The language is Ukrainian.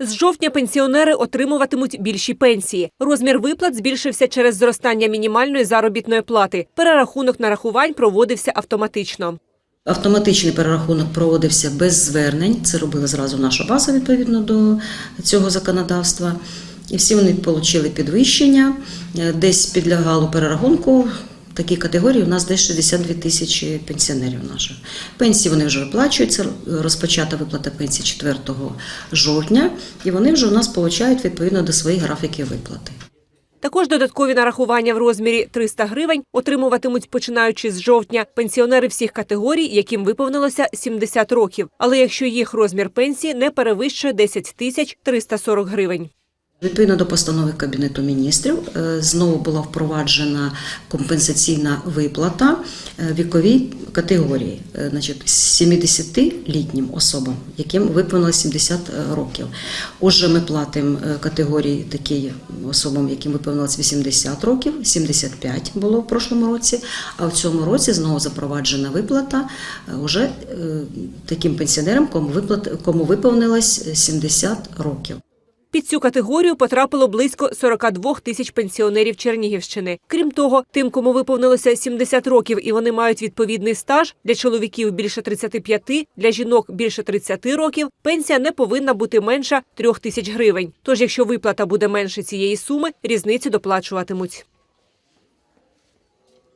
З жовтня пенсіонери отримуватимуть більші пенсії. Розмір виплат збільшився через зростання мінімальної заробітної плати. Перерахунок нарахувань проводився автоматично. Автоматичний перерахунок проводився без звернень. Це робила зразу наша база відповідно до цього законодавства. І всі вони отримали підвищення. Е, Десь підлягало перерахунку. Такі категорії у нас десь 62 тисячі пенсіонерів наших. Пенсії вони вже виплачуються. Розпочата виплата пенсії 4 жовтня, і вони вже у нас получають відповідно до своїх графіків виплати. Також додаткові нарахування в розмірі 300 гривень отримуватимуть починаючи з жовтня пенсіонери всіх категорій, яким виповнилося 70 років. Але якщо їх розмір пенсії не перевищує 10 тисяч 340 гривень. Відповідно до постанови Кабінету міністрів, е, знову була впроваджена компенсаційна виплата е, віковій категорії, е, значить, 70-літнім особам, яким виповнилось 70 років. Отже, ми платимо категорії такій особам, яким виповнилось 80 років, 75 було в прошлому році, а в цьому році знову запроваджена виплата уже таким пенсіонерам, кому виповнилось 70 років. Під цю категорію потрапило близько 42 тисяч пенсіонерів Чернігівщини. Крім того, тим, кому виповнилося 70 років і вони мають відповідний стаж, для чоловіків більше 35, для жінок більше 30 років, пенсія не повинна бути менша 3 тисяч гривень. Тож, якщо виплата буде менше цієї суми, різницю доплачуватимуть.